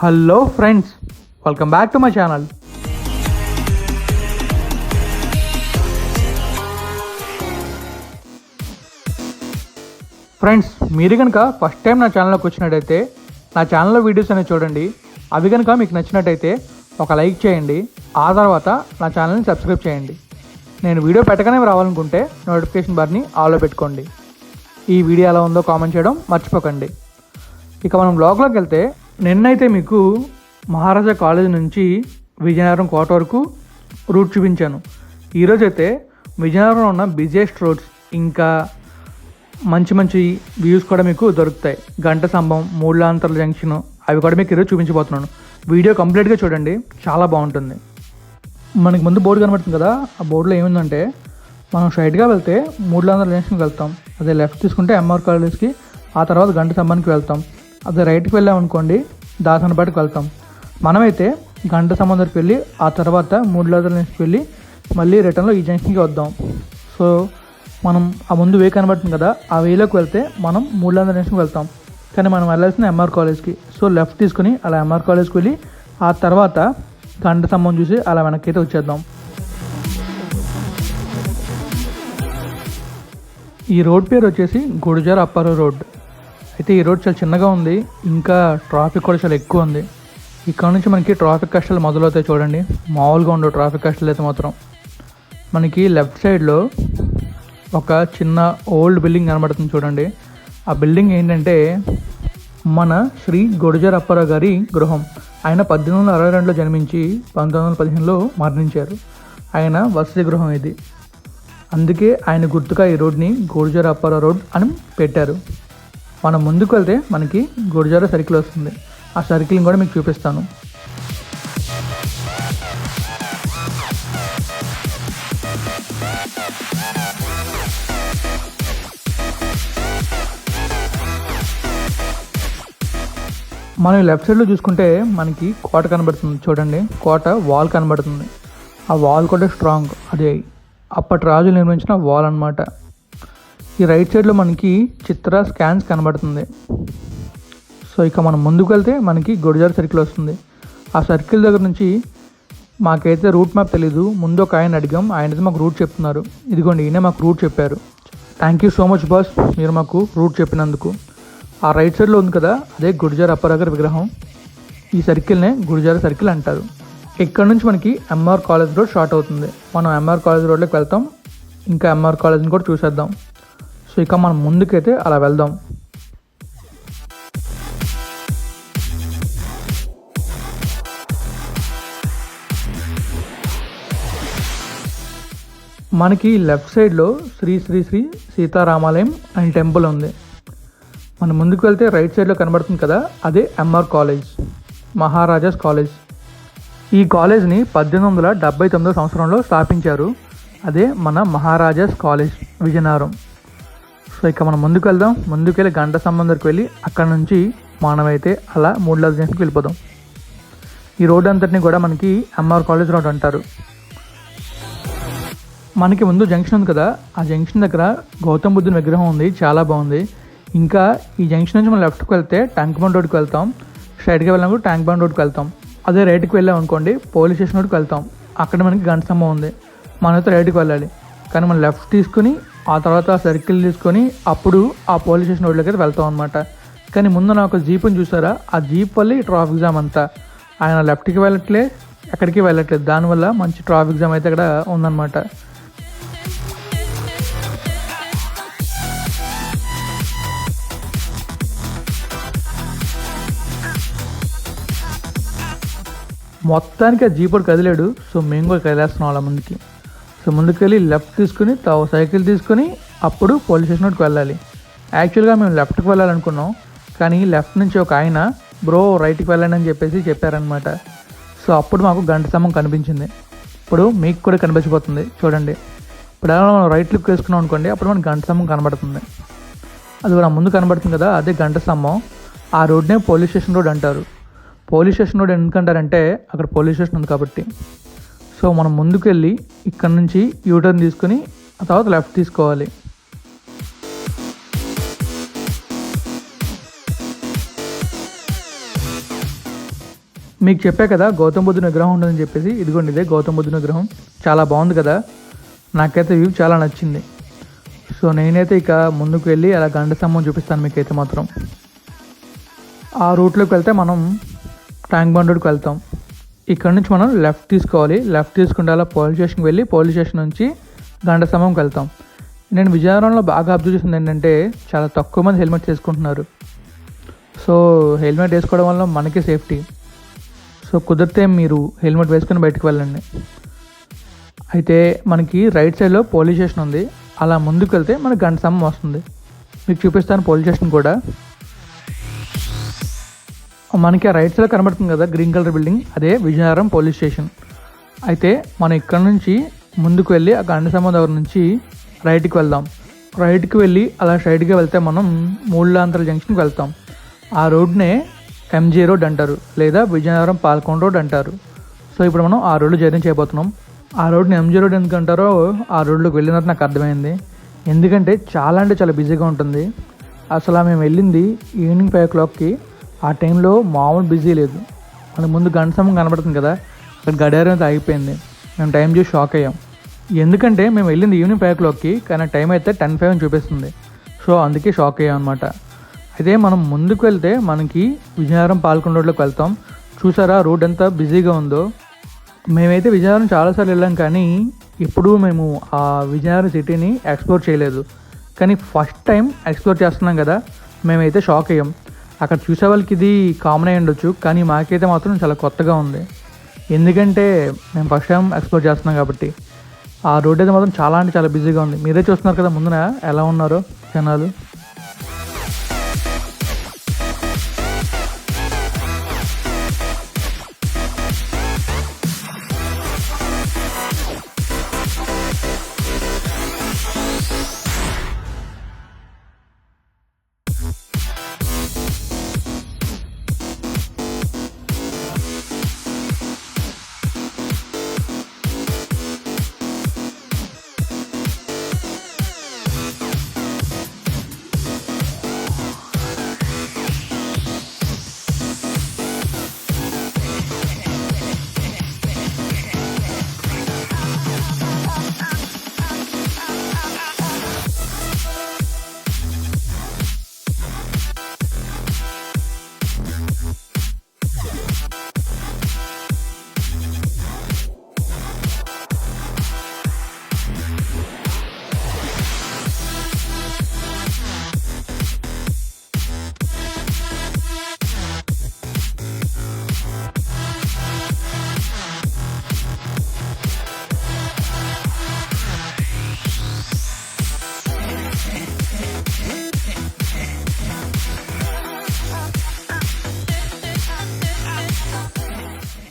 Hello friends welcome back to my channel. Friends మీరు కనుక first time నా ఛానల్లోకి వచ్చినట్టయితే నా ఛానల్లో వీడియోస్ అనేవి చూడండి. అవి కనుక మీకు నచ్చినట్టయితే ఒక లైక్ చేయండి. ఆ తర్వాత నా ఛానల్ని సబ్స్క్రైబ్ చేయండి. నేను వీడియో పెట్టగానే రావాలనుకుంటే నోటిఫికేషన్ బార్ని ఆలో పెట్టుకోండి. ఈ వీడియో ఎలా ఉందో కామెంట్ చేయడం మర్చిపోకండి. ఇక మనం బ్లాగ్లోకి వెళ్తే నిన్నైతే మీకు మహారాజా కాలేజ్ నుంచి విజయనగరం కోట వరకు రూట్ చూపించాను. ఈరోజు అయితే విజయనగరంలో ఉన్న బిజియెస్ట్ రోడ్స్ ఇంకా మంచి మంచి వ్యూస్ కూడా మీకు దొరుకుతాయి. గంట స్తంభం మూడులాంతర్ల జంక్షన్ అవి కూడా మీకు ఈరోజు చూపించబోతున్నాను. వీడియో కంప్లీట్గా చూడండి చాలా బాగుంటుంది. మనకి ముందు బోర్డు కనబడుతుంది కదా ఆ బోర్డులో ఏముందంటే మనం స్ట్రైట్గా వెళ్తే మూడులాంతర్ల జంక్షన్కి వెళ్తాం. అదే లెఫ్ట్ తీసుకుంటే ఎంఆర్ కాలేజ్కి ఆ తర్వాత గంట స్తంభానికి వెళ్తాం. అదే రైట్కి వెళ్ళామనుకోండి బయటకు వెళ్తాం. మనమైతే గంట సముద్రకి దగ్గరికి వెళ్ళి ఆ తర్వాత మూడు లోతల నుంచి వెళ్ళి మళ్ళీ రిటర్న్లో ఈ జంక్షన్కి వద్దాం. సో మనం ఆ ముందు వే కనబడుతుంది కదా ఆ వేలోకి వెళ్తే మనం మూడు వందల నుంచి వెళ్తాం. కానీ మనం వెళ్ళాల్సిన ఎంఆర్ కాలేజ్కి. సో లెఫ్ట్ తీసుకుని అలా ఎంఆర్ కాలేజ్కి వెళ్ళి ఆ తర్వాత గంట స్తంభం చూసి అలా వెనక్కి అయితే వచ్చేద్దాం. ఈ రోడ్ పేరు వచ్చేసి గుడిజార అప్పర్ రోడ్. అయితే ఈ రోడ్ చాలా చిన్నగా ఉంది. ఇంకా ట్రాఫిక్ కూడా చాలా ఎక్కువ ఉంది. ఇక్కడ నుంచి మనకి ట్రాఫిక్ కష్టాలు మొదలవుతాయి చూడండి. మామూలుగా ఉండవు ట్రాఫిక్ కష్టాలు అయితే మాత్రం. మనకి లెఫ్ట్ సైడ్లో ఒక చిన్న ఓల్డ్ బిల్డింగ్ కనబడుతుంది చూడండి. ఆ బిల్డింగ్ ఏంటంటే మన శ్రీ గొడిజర్ అప్పారావు గారి గృహం. ఆయన పద్దెనిమిది వందల అరవై రెండులో జన్మించి పంతొమ్మిది వందల పదిహేనులో మరణించారు. ఆయన వసతి గృహం ఇది. అందుకే ఆయన గుర్తుగా ఈ రోడ్ని గోడిజార అప్పారావు రోడ్ అని పెట్టారు. మనం ముందుకు వెళ్తే మనకి గుడిజార సర్కిల్ వస్తుంది. ఆ సర్కిల్ని కూడా మీకు చూపిస్తాను. మనం లెఫ్ట్ సైడ్లో చూసుకుంటే మనకి కోట కనబడుతుంది. చూడండి కోట వాల్ కనబడుతుంది. ఆ వాల్ కూడా స్ట్రాంగ్ అదే అప్పటి రాజులు నిర్మించిన వాల్ అన్నమాట. ఈ రైట్ సైడ్లో మనకి చిత్ర స్కాన్స్ కనబడుతుంది. సో ఇక మనం ముందుకు వెళ్తే మనకి గుడిజార్ సర్కిల్ వస్తుంది. ఆ సర్కిల్ దగ్గర నుంచి మాకైతే రూట్ మ్యాప్ తెలీదు. ముందు ఒక ఆయన అడిగాం. ఆయన అయితే మాకు రూట్ చెప్తున్నారు. ఇదిగోండి ఈయన మాకు రూట్ చెప్పారు. Thank you so much boss మీరు మాకు రూట్ చెప్పినందుకు. ఆ రైట్ సైడ్లో ఉంది కదా అదే గుడిజార్ అప్పారాగర్ విగ్రహం. ఈ సర్కిల్నే గుడిజార్ సర్కిల్ అంటారు. ఇక్కడ నుంచి మనకి ఎంఆర్ కాలేజ్ రోడ్ స్టార్ట్ అవుతుంది. మనం ఎంఆర్ కాలేజ్ రోడ్లోకి వెళ్తాం. ఇంకా ఎంఆర్ కాలేజ్ని కూడా చూసేద్దాం. సో ఇక మనం ముందుకైతే అలా వెళ్దాం. మనకి లెఫ్ట్ సైడ్లో శ్రీ శ్రీ శ్రీ సీతారామాలయం అండ్ టెంపుల్ ఉంది. మనం ముందుకు వెళ్తే రైట్ సైడ్లో కనబడుతుంది కదా అదే ఎంఆర్ కాలేజ్ మహారాజాస్ కాలేజ్. ఈ కాలేజ్ని పద్దెనిమిది వందల డెబ్బై తొమ్మిదో సంవత్సరంలో స్థాపించారు. అదే మన మహారాజాస్ కాలేజ్ విజయనగరం. సో ఇక మనం ముందుకు వెళ్దాం ముందుకు వెళ్ళి గంట సంబంధకు వెళ్ళి అక్కడ నుంచి మనమైతే అలా మూడు లక్ష జంక్షన్కి వెళ్ళిపోదాం. ఈ రోడ్ అంతటిని కూడా మనకి ఎంఆర్ కాలేజ్ రోడ్ అంటారు. మనకి ముందు జంక్షన్ ఉంది కదా ఆ జంక్షన్ దగ్గర గౌతమ్ బుద్ధుని విగ్రహం ఉంది చాలా బాగుంది. ఇంకా ఈ జంక్షన్ నుంచి మనం లెఫ్ట్కి వెళ్తే ట్యాంక్ బండ్ రోడ్కి వెళ్తాం. స్ట్రైట్గా వెళ్ళినప్పుడు ట్యాంక్ బండ్ రోడ్కి వెళ్తాం. అదే రైట్కి వెళ్ళాం అనుకోండి పోలీస్ స్టేషన్ రోడ్కి వెళ్తాం. అక్కడ మనకి గంట స్తంభం ఉంది మనతో రైట్కి వెళ్ళాలి. కానీ మనం లెఫ్ట్ తీసుకుని ఆ తర్వాత సర్కిల్ తీసుకొని అప్పుడు ఆ పోలీస్ స్టేషన్ రోడ్లోకి అయితే వెళ్తాం అనమాట కానీ ముందు నాకు ఒక జీప్ని చూసారా? ఆ జీప్ వల్ల ఈ ట్రాఫిక్ జామ్ అంతా. ఆయన లెఫ్ట్కి వెళ్ళట్లే ఎక్కడికి వెళ్ళట్లేదు. దానివల్ల మంచి ట్రాఫిక్ జామ్ అయితే ఇక్కడ ఉందన్నమాట. మొత్తానికి ఆ జీపుడు కదిలాడు సో మేము కూడా కదిలేస్తున్నాం వాళ్ళ ముందుకి. సో ముందుకెళ్ళి లెఫ్ట్ తీసుకుని తావు సైకిల్ తీసుకుని అప్పుడు పోలీస్ స్టేషన్ రోడ్కి వెళ్ళాలి. యాక్చువల్గా మేము లెఫ్ట్కి వెళ్ళాలనుకున్నాం కానీ లెఫ్ట్ నుంచి ఒక ఆయన బ్రో రైట్కి వెళ్ళండి అని చెప్పేసి చెప్పారనమాట సో అప్పుడు మాకు గంట స్తంభం కనిపించింది. ఇప్పుడు మీకు కూడా కనిపించబోతుంది చూడండి. ఇప్పుడు ఎలా మనం రైట్ లుక్ వేసుకున్నాం అనుకోండి అప్పుడు మనకు గంట స్తంభం కనబడుతుంది. అది కూడా ముందు కనబడుతుంది కదా అదే గంట స్తంభం ఆ రోడ్నే పోలీస్ స్టేషన్ రోడ్ అంటారు. పోలీస్ స్టేషన్ రోడ్ ఎందుకంటారంటే అక్కడ పోలీస్ స్టేషన్ ఉంది కాబట్టి. సో మనం ముందుకెళ్ళి ఇక్కడ నుంచి యూటర్న్ తీసుకుని ఆ తర్వాత లెఫ్ట్ తీసుకోవాలి. మీకు చెప్పా కదా గౌతమ బుద్ధుని విగ్రహం ఉంటుందని చెప్పేసి. ఇదిగోండి ఇదే గౌతమ బుద్ధుని విగ్రహం. చాలా బాగుంది కదా. నాకైతే వ్యూ చాలా నచ్చింది. సో నేనైతే ఇక ముందుకు వెళ్ళి అలా గంట స్తంభం చూపిస్తాను మీకైతే మాత్రం. ఆ రూట్లోకి వెళ్తే మనం ట్యాంక్ బండ్కి వెళ్తాం. ఇక్కడ నుంచి మనం లెఫ్ట్ తీసుకోవాలి. లెఫ్ట్ తీసుకుంటే అలా పోలీస్ స్టేషన్కి వెళ్ళి పోలీస్ స్టేషన్ నుంచి గంట సమయంకి వెళ్తాం. నేను విజయనగరంలో బాగా అబ్జర్వ్ చేసింది ఏంటంటే చాలా తక్కువ మంది హెల్మెట్ వేసుకుంటున్నారు. సో హెల్మెట్ వేసుకోవడం వల్ల మనకే సేఫ్టీ సో కుదిరితే మీరు హెల్మెట్ వేసుకొని బయటకు వెళ్ళండి. అయితే మనకి రైట్ సైడ్లో పోలీస్ స్టేషన్ ఉంది. అలా ముందుకు వెళ్తే మనకి గంట సమయం వస్తుంది. మీకు చూపిస్తాను పోలీస్ స్టేషన్ కూడా. మనకి ఆ రైట్ సైడ్ కనబడుతుంది కదా గ్రీన్ కలర్ బిల్డింగ్ అదే విజయనగరం పోలీస్ స్టేషన్ అయితే మనం ఇక్కడ నుంచి ముందుకు వెళ్ళి ఆ గంట స్తంభం దగ్గర నుంచి రైట్కి వెళ్దాం. రైట్కి వెళ్ళి అలా స్ట్రైట్గా వెళ్తే మనం మూడులాంతర జంక్షన్కి వెళ్తాం. ఆ రోడ్నే ఎంజీ రోడ్ అంటారు లేదా విజయనగరం పాల్కొండ రోడ్ అంటారు. సో ఇప్పుడు మనం ఆ రోడ్లో జర్నీ చేయబోతున్నాం. ఆ రోడ్ని ఎంజీ రోడ్ ఎందుకు అంటారో ఆ రోడ్లోకి వెళ్ళినట్టు నాకు అర్థమైంది. ఎందుకంటే చాలా అంటే చాలా బిజీగా ఉంటుంది. అసలు మేము వెళ్ళింది ఈవినింగ్ ఫైవ్ ఓ క్లాక్కి ఆ టైంలో మామూలు బిజీ లేదు. మనకు ముందు గంట సమయం కనబడుతుంది కదా అక్కడ గడియారం అయితే ఆగిపోయింది. మేము టైం చూసి షాక్ అయ్యాం. ఎందుకంటే మేము వెళ్ళింది ఈవినింగ్ ఫైవ్ ఓ క్లాక్కి కానీ టైం అయితే టెన్ ఫైవ్ అని చూపిస్తుంది. సో అందుకే షాక్ అయ్యాం అనమాట అయితే మనం ముందుకు వెళ్తే మనకి విజయనగరం పాల్కొండ రోడ్లోకి వెళ్తాం. చూసారా రోడ్ ఎంత బిజీగా ఉందో. మేమైతే విజయనగరం చాలాసార్లు వెళ్ళాం కానీ ఇప్పుడు మేము ఆ విజయనగరం సిటీని ఎక్స్ప్లోర్ చేయలేదు. కానీ ఫస్ట్ టైం ఎక్స్ప్లోర్ చేస్తున్నాం కదా మేమైతే షాక్ అయ్యాం. అక్కడ చూసే వాళ్ళకి ఇది కామన్ అయి ఉండొచ్చు కానీ మాకైతే మాత్రం చాలా కొత్తగా ఉంది. ఎందుకంటే మేము ఫస్ట్ టైం ఎక్స్ప్లోర్ చేస్తున్నాం కాబట్టి. ఆ రోడ్ అయితే మాత్రం చాలా అంటే చాలా బిజీగా ఉంది. మీరే చూస్తున్నారు కదా ముందున ఎలా ఉన్నారో జనాలు.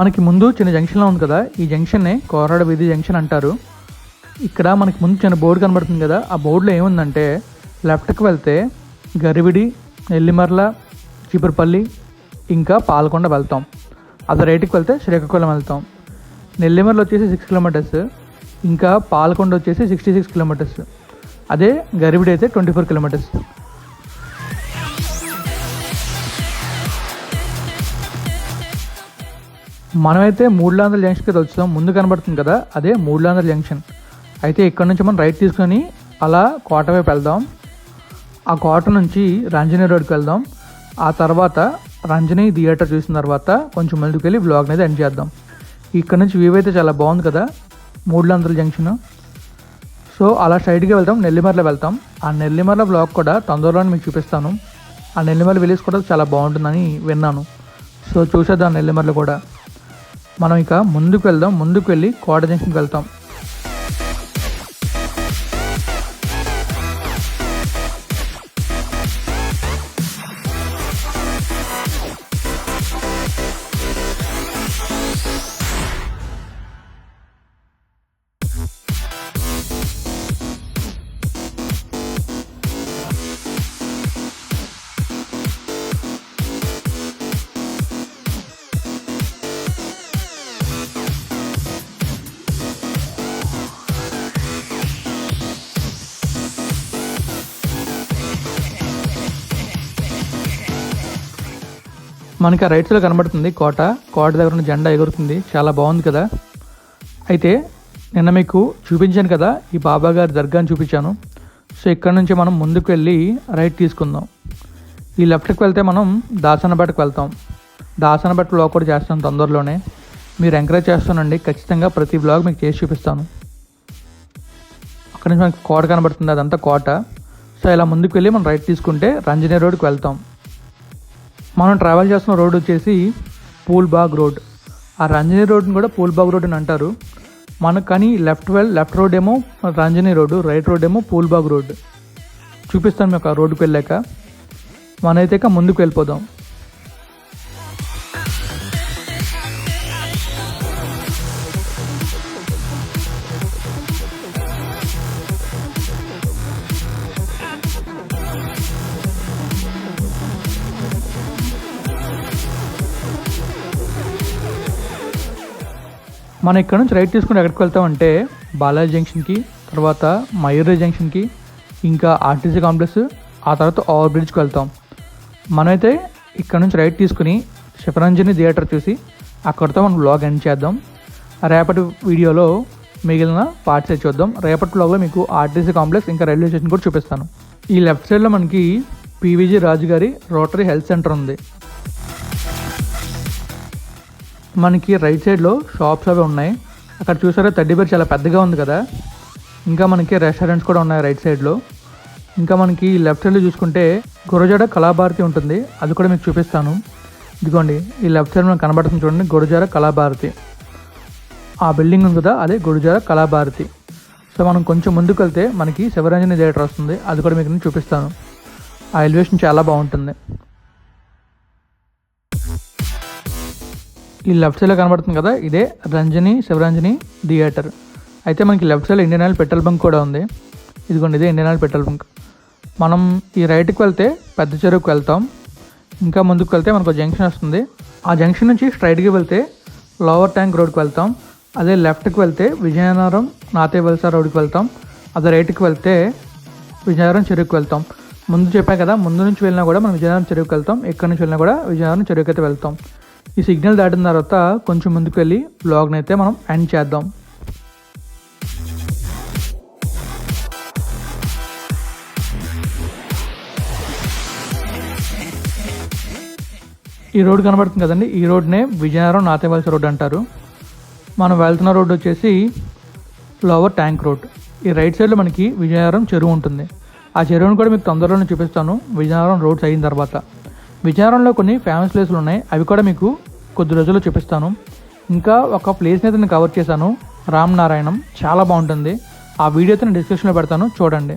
మనకి ముందు చిన్న జంక్షన్లో ఉంది కదా ఈ జంక్షన్నే కోరాడ వీధి జంక్షన్ అంటారు. ఇక్కడ మనకి ముందు చిన్న బోర్డు కనబడుతుంది కదా ఆ బోర్డులో ఏముందంటే లెఫ్ట్కి వెళ్తే గరివిడి నెల్లిమర్ల చీపురుపల్లి ఇంకా పాలకొండ వెళ్తాం. అదే రైట్కి వెళ్తే శ్రీకాకుళం వెళ్తాం. నెల్లిమర్ల వచ్చేసి సిక్స్ కిలోమీటర్స్ ఇంకా పాలకొండ వచ్చేసి సిక్స్టీ సిక్స్ కిలోమీటర్స్ అదే గరివిడి అయితే ట్వంటీ ఫోర్ కిలోమీటర్స్ మనమైతే మూడులాంధ్ర జంక్షన్కి వచ్చాం ముందు కనబడుతుంది కదా అదే మూడులాంధ్ర జంక్షన్. అయితే ఇక్కడ నుంచి మనం రైట్ తీసుకొని అలా కోట వైపు వెళ్దాం. ఆ కోట నుంచి రంజనీ రోడ్కి వెళ్దాం. ఆ తర్వాత రంజనీ థియేటర్ చూసిన తర్వాత కొంచెం ముందుకు వెళ్ళి బ్లాగ్ అనేది ఎండ్ చేద్దాం. ఇక్కడ నుంచి వ్యూ అయితే చాలా బాగుంది కదా మూడులాంధ్ర జంక్షన్. సో అలా స్ట్రైట్గా వెళ్తాం నెల్లిమర్ల వెళ్తాం. ఆ నెల్లిమర్ల బ్లాగ్ కూడా తొందరలోనే మీకు చూపిస్తాను. ఆ నెల్లిమర్ల విలేజ్ కూడా చాలా బాగుంటుందని విన్నాను. సో చూసేద్దాం నెల్లిమర్లు కూడా. మనం ఇక ముందుకు వెళ్దాం. ముందుకు వెళ్ళి కోట జంక్షన్కి వెళ్తాం. మనకి ఆ రైట్స్లో కనబడుతుంది కోట. కోట దగ్గర ఉన్న జెండా ఎగురుతుంది. చాలా బాగుంది కదా. అయితే నిన్న మీకు చూపించాను కదా ఈ బాబా గారి దర్గాని చూపించాను. సో ఇక్కడ నుంచి మనం ముందుకు వెళ్ళి రైట్ తీసుకుందాం. ఈ లెఫ్ట్కి వెళ్తే మనం దాసనబెట్టకు వెళ్తాం. దాసనబెట్ట బ్లాగ్ కూడా చేస్తాను తొందరలోనే. మీరు ఎంకరేజ్ చేస్తానండి. ఖచ్చితంగా ప్రతి బ్లాగ్ మీకు చేసి చూపిస్తాను. అక్కడ నుంచి మనకి కోట కనబడుతుంది. అదంతా కోట. సో ఇలా ముందుకు వెళ్ళి మనం రైట్ తీసుకుంటే రంజనీ రోడ్కి వెళ్తాం. మనం ట్రావెల్ చేస్తున్న రోడ్ వచ్చేసి పూల్బాగ్ రోడ్ ఆ రంజనీ రోడ్ని కూడా పూల్బాగ్ రోడ్ అని అంటారు. మనకు కానీ లెఫ్ట్ వెల్ లెఫ్ట్ రోడ్ ఏమో రంజనీ రోడ్డు రైట్ రోడ్ ఏమో పూల్బాగ్ రోడ్ చూపిస్తాను మీకు ఆ రోడ్డుకి వెళ్ళాక. మనైతే ఇక ముందుకు వెళ్ళిపోదాం. మనం ఇక్కడ నుంచి రైట్ తీసుకుని ఎక్కడికి వెళ్తామంటే బాలాజీ జంక్షన్కి తర్వాత మయూరి జంక్షన్కి ఇంకా ఆర్టీసీ కాంప్లెక్స్ ఆ తర్వాత ఓవర్ బ్రిడ్జ్కి వెళ్తాం. మనమైతే ఇక్కడ నుంచి రైట్ తీసుకుని శివరంజని థియేటర్ చూసి అక్కడితో మనం బ్లాగ్ ఎండ్ చేద్దాం. రేపటి వీడియోలో మిగిలిన పార్ట్స్ చూద్దాం. రేపటి బ్లాగ్లో మీకు ఆర్టీసీ కాంప్లెక్స్ ఇంకా రైల్వే స్టేషన్ కూడా చూపిస్తాను. ఈ లెఫ్ట్ సైడ్లో మనకి పీవీజీ రాజు గారి రోటరీ హెల్త్ సెంటర్ ఉంది. మనకి రైట్ సైడ్లో షాప్స్ అవి ఉన్నాయి. అక్కడ చూసారా థర్టీ బేర్ చాలా పెద్దగా ఉంది కదా. ఇంకా మనకి రెస్టారెంట్స్ కూడా ఉన్నాయి రైట్ సైడ్లో ఇంకా మనకి లెఫ్ట్ సైడ్లో చూసుకుంటే గురజాడ కళాభారతి ఉంటుంది. అది కూడా మీకు చూపిస్తాను. ఇదిగోండి ఈ లెఫ్ట్ సైడ్ మనకు కనబడుతుంది చూడండి గురజాడ కళాభారతి. ఆ బిల్డింగ్ ఉంది కదా అదే గురజాడ కళాభారతి. సో మనం కొంచెం ముందుకు వెళ్తే మనకి శివరంజని థియేటర్ వస్తుంది. అది కూడా మీకు నేను చూపిస్తాను. ఆ ఎలివేషన్ చాలా బాగుంటుంది. ఈ లెఫ్ట్ సైడ్లో కనబడుతుంది కదా ఇదే రంజని శివరంజని థియేటర్. అయితే మనకి left side Indian Oil petrol bunk కూడా ఉంది. ఇదిగోండి ఇదే ఇండియన్ ఆయిల్ పెట్రోల్ బంక్. మనం ఈ రైట్కి వెళ్తే పెద్ద చెరువుకి వెళ్తాం. ఇంకా ముందుకు వెళ్తే మనకు జంక్షన్ వస్తుంది. ఆ జంక్షన్ నుంచి స్ట్రైట్కి వెళ్తే లోవర్ ట్యాంక్ రోడ్కి వెళ్తాం. అదే లెఫ్ట్కి వెళ్తే విజయనగరం నాతే వలస రోడ్కి వెళ్తాం. అదే రైట్కి వెళ్తే విజయనగరం చెరువుకి వెళ్తాం. ముందు చెప్పా కదా ముందు నుంచి వెళ్ళినా కూడా మనం విజయనగరం చెరువుకి వెళ్తాం. ఎక్కడి నుంచి వెళ్ళినా కూడా విజయనగరం చెరువుకి అయితే వెళ్తాం. ఈ సిగ్నల్ దాటిన తర్వాత కొంచెం ముందుకు వెళ్ళి బ్లాగ్ని అయితే మనం ఎండ్ చేద్దాం. ఈ రోడ్ కనబడుతుంది కదండి. ఈ రోడ్నే విజయనగరం నాతేవలస రోడ్ అంటారు. మనం వెళ్తున్న రోడ్డు వచ్చేసి లోవర్ ట్యాంక్ రోడ్ ఈ రైట్ సైడ్లో మనకి విజయనగరం చెరువు ఉంటుంది. ఆ చెరువును కూడా మీకు తొందరలోనే చూపిస్తాను. విజయనగరం రోడ్స్ అయిన తర్వాత. విజయనగరంలో కొన్ని ఫేమస్ ప్లేసులు ఉన్నాయి. అవి కూడా మీకు కొద్ది రోజుల్లో చూపిస్తాను. ఇంకా ఒక ప్లేస్ని అయితే నేను కవర్ చేశాను. రామ్ నారాయణం. చాలా బాగుంటుంది. ఆ వీడియో అయితే నేను డిస్క్రిప్షన్లో పెడతాను. చూడండి.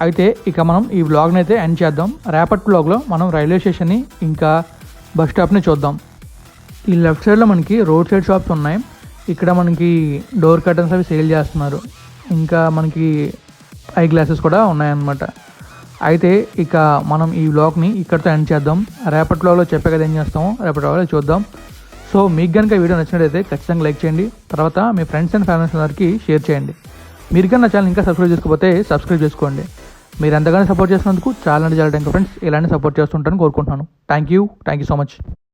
అయితే ఇక మనం ఈ వ్లాగ్ని అయితే ఎండ్ చేద్దాం. రేపటి వ్లాగ్లో మనం రైల్వే స్టేషన్ని ఇంకా బస్ స్టాప్ని చూద్దాం. ఈ లెఫ్ట్ సైడ్లో మనకి రోడ్ సైడ్ షాప్స్ ఉన్నాయి. ఇక్కడ మనకి డోర్ కర్టన్స్ అవి సేల్ చేస్తున్నారు. ఇంకా మనకి ఐ గ్లాసెస్ కూడా ఉన్నాయన్నమాట. అయితే ఇక మనం ఈ వ్లాగ్ని ఇక్కడితో ఎండ్ చేద్దాం. రేపటి వ్లాగ్లో చెప్పే కదా ఏం చేస్తామో రేపటి వ్లాగ్లో చూద్దాం. సో మీకు కనుక వీడియో నచ్చినట్లయితే ఖచ్చితంగా లైక్ చేయండి. తర్వాత మీ ఫ్రెండ్స్ అండ్ ఫ్యామిలీస్ అందరికీ షేర్ చేయండి. మీరు కన్నా ఛానల్ ఇంకా సబ్స్క్రైబ్ చేసుకోకపోతే సబ్స్క్రైబ్ చేసుకోండి. మీరు ఎంతగానో సపోర్ట్ చేసినందుకు చాలా అంటే చాలా థ్యాంక్ ఫ్రెండ్స్. ఇలానే సపోర్ట్ చేస్తుంటారని కోరుకుంటున్నాను. Thank you thank you so much